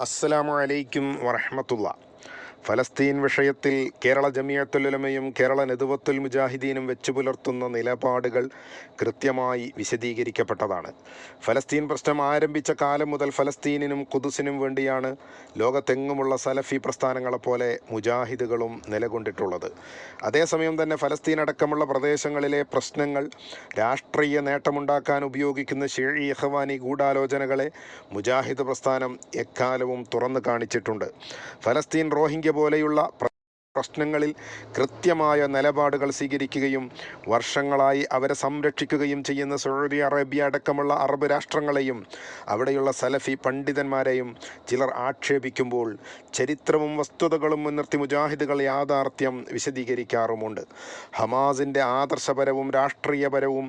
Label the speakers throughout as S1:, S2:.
S1: അസ്സലാമു അലൈക്കും വറഹമത്തുള്ള. ഫലസ്തീൻ വിഷയത്തിൽ കേരള ജമിയത്തുലമയും കേരള നെതുവത്തുൽ മുജാഹിദീനും വെച്ചു പുലർത്തുന്ന നിലപാടുകൾ കൃത്യമായി വിശദീകരിക്കപ്പെട്ടതാണ്. ഫലസ്തീൻ പ്രശ്നം ആരംഭിച്ച കാലം മുതൽ ഫലസ്തീനിനും കുതുസിനും വേണ്ടിയാണ് ലോകത്തെങ്ങുമുള്ള സലഫി പ്രസ്ഥാനങ്ങളെപ്പോലെ മുജാഹിദുകളും നിലകൊണ്ടിട്ടുള്ളത്. അതേസമയം തന്നെ ഫലസ്തീൻ അടക്കമുള്ള പ്രദേശങ്ങളിലെ പ്രശ്നങ്ങൾ രാഷ്ട്രീയ നേട്ടമുണ്ടാക്കാൻ ഉപയോഗിക്കുന്ന ഷെഴി അഹ്വാനി ഗൂഢാലോചനകളെ മുജാഹിദ് പ്രസ്ഥാനം എക്കാലവും തുറന്നു കാണിച്ചിട്ടുണ്ട്. ഫലസ്തീൻ റോഹിംഗ്യ പോലെയുള്ള പ്രശ്നങ്ങളിൽ കൃത്യമായ നിലപാടുകൾ സ്വീകരിക്കുകയും വർഷങ്ങളായി അവരെ സംരക്ഷിക്കുകയും ചെയ്യുന്ന സൗദി അറേബ്യ അടക്കമുള്ള അറബ് രാഷ്ട്രങ്ങളെയും അവിടെയുള്ള സലഫി പണ്ഡിതന്മാരെയും ചിലർ ആക്ഷേപിക്കുമ്പോൾ ചരിത്രവും വസ്തുതകളും മുൻനിർത്തി മുജാഹിദുകൾ യാഥാർത്ഥ്യം വിശദീകരിക്കാറുമുണ്ട്. ഹമാസിന്റെ ആദർശപരവും രാഷ്ട്രീയപരവും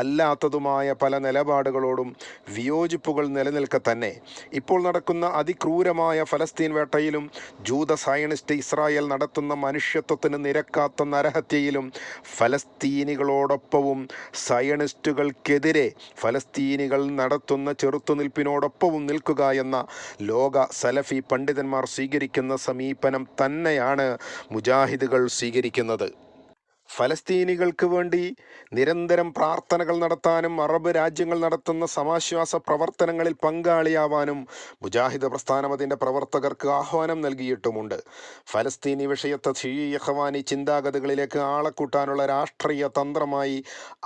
S1: അല്ലാത്തതുമായ പല നിലപാടുകളോടും വിയോജിപ്പുകൾ നിലനിൽക്കെ തന്നെ. ഇപ്പോൾ നടക്കുന്ന അതിക്രൂരമായ ഫലസ്തീൻ വേട്ടയിലും ജൂത സയണിസ്റ്റ് ഇസ്രായേൽ നടത്തുന്ന മനുഷ്യത്വത്തിന് നിരക്കാത്ത നരഹത്യയിലും ഫലസ്തീനികളോടൊപ്പവും സയണിസ്റ്റുകൾക്കെതിരെ ഫലസ്തീനികൾ നടത്തുന്ന ചെറുത്തുനിൽപ്പിനോടൊപ്പവും നിൽക്കുക എന്ന ലോക സലഫി പണ്ഡിതന്മാർ സ്വീകരിക്കുന്ന സമീപനം തന്നെയാണ് മുജാഹിദുകൾ സ്വീകരിക്കുന്നത്. ഫലസ്തീനികൾക്ക് വേണ്ടി നിരന്തരം പ്രാർത്ഥനകൾ നടത്താനും അറബ് രാജ്യങ്ങൾ നടത്തുന്ന സമാശ്വാസ പ്രവർത്തനങ്ങളിൽ പങ്കാളിയാവാനും മുജാഹിദ് പ്രസ്ഥാനമതിന്റെ പ്രവർത്തകർക്ക് ആഹ്വാനം നൽകിയിട്ടുമുണ്ട്. ഫലസ്തീനി വിഷയത്തെ ഷീയഹവാനി ചിന്താഗതികളിലേക്ക് ആളക്കൂട്ടാനുള്ള രാഷ്ട്രീയ തന്ത്രമായി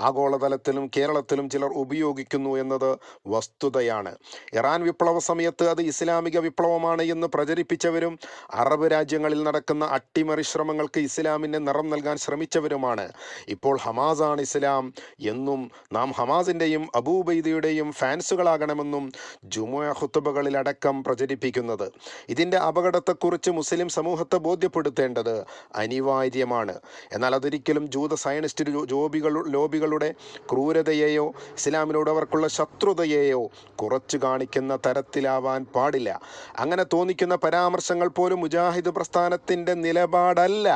S1: ആഗോളതലത്തിലും കേരളത്തിലും ചിലർ ഉപയോഗിക്കുന്നു എന്നത് വസ്തുതയാണ്. ഇറാൻ വിപ്ലവ സമയത്ത് അത് ഇസ്ലാമിക വിപ്ലവമാണ് എന്ന് പ്രചരിപ്പിച്ചവരും അറബ് രാജ്യങ്ങളിൽ നടക്കുന്ന അട്ടിമറി ശ്രമങ്ങൾക്ക് ഇസ്ലാമിന് നിറം നൽകാൻ ശ്രമിച്ചവരുമാണ് ഇപ്പോൾ ഹമാസാണ് ഇസ്ലാം. എന്നും നാം ഹമാസിന്റെയും അബൂബൈദയുടെയും ഫാൻസുകളാകണമെന്നും ജുമുഅ ഹുത്തുബകളിലടക്കം പ്രചരിപ്പിക്കുന്നത്. ഇതിന്റെ അപകടത്തെക്കുറിച്ച് മുസ്ലിം സമൂഹത്തെ ബോധ്യപ്പെടുത്തേണ്ടത് അനിവാര്യമാണ്. എന്നാൽ അതൊരിക്കലും ജൂത സയനിസ്റ്റ് ജോബികൾ ലോബികളുടെ ക്രൂരതയെയോ ഇസ്ലാമിനോട് അവർക്കുള്ള ശത്രുതയെയോ കുറച്ചു കാണിക്കുന്ന തരത്തിലാവാൻ പാടില്ല. അങ്ങനെ തോന്നിക്കുന്ന പരാമർശങ്ങൾ പോലും മുജാഹിദ് പ്രസ്ഥാനത്തിന്റെ നിലപാടല്ല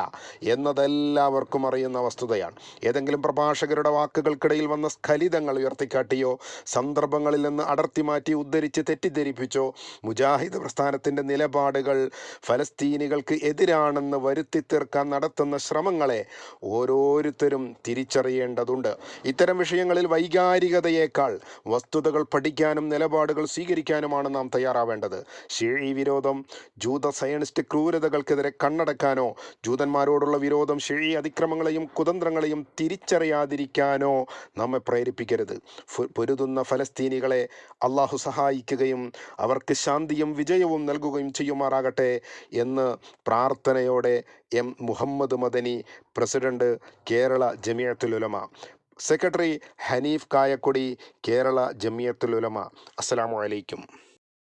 S1: എന്നതെല്ലാവർക്കും അറിയുന്ന വസ്തുതയാണ്. ഏതെങ്കിലും പ്രഭാഷകരുടെ വാക്കുകൾക്കിടയിൽ വന്ന സ്ഖലിതങ്ങൾ ഉയർത്തിക്കാട്ടിയോ സന്ദർഭങ്ങളിൽ നിന്ന് അടർത്തി മാറ്റി ഉദ്ധരിച്ച് തെറ്റിദ്ധരിപ്പിച്ചോ മുജാഹിദ് പ്രസ്ഥാനത്തിന്റെ നിലപാടുകൾ ഫലസ്തീനികൾക്ക് എതിരാണെന്ന് വരുത്തി തീർക്കാൻ നടത്തുന്ന ശ്രമങ്ങളെ ഓരോരുത്തരും തിരിച്ചറിയേണ്ടതുണ്ട്. ഇത്തരം വിഷയങ്ങളിൽ വൈകാരികതയേക്കാൾ വസ്തുതകൾ പഠിക്കാനും നിലപാടുകൾ സ്വീകരിക്കാനുമാണ് നാം തയ്യാറാവേണ്ടത്. ഷീഴി വിരോധം ജൂത സയനിസ്റ്റ് ക്രൂരതകൾക്കെതിരെ കണ്ണടക്കാനോ ജൂതന്മാരോടുള്ള വിരോധം ഷീഴി അതിക്രമങ്ങളെയും കുതന്ത്രങ്ങളെയും തിരിച്ചറിയാതിരിക്കാനോ നമ്മെ പ്രേരിപ്പിക്കരുത്. പൊരുതുന്ന ഫലസ്തീനികളെ അള്ളാഹു സഹായിക്കുകയും അവർക്ക് ശാന്തിയും വിജയവും നൽകുകയും ചെയ്യുമാറാകട്ടെ എന്ന് പ്രാർത്ഥനയോടെ M. Muhammad Madani president Kerala Jamiyathululama secretary Hanif Kayakkodi Kerala Jamiyathululama Ulama. അസ്സലാമു അലൈക്കും.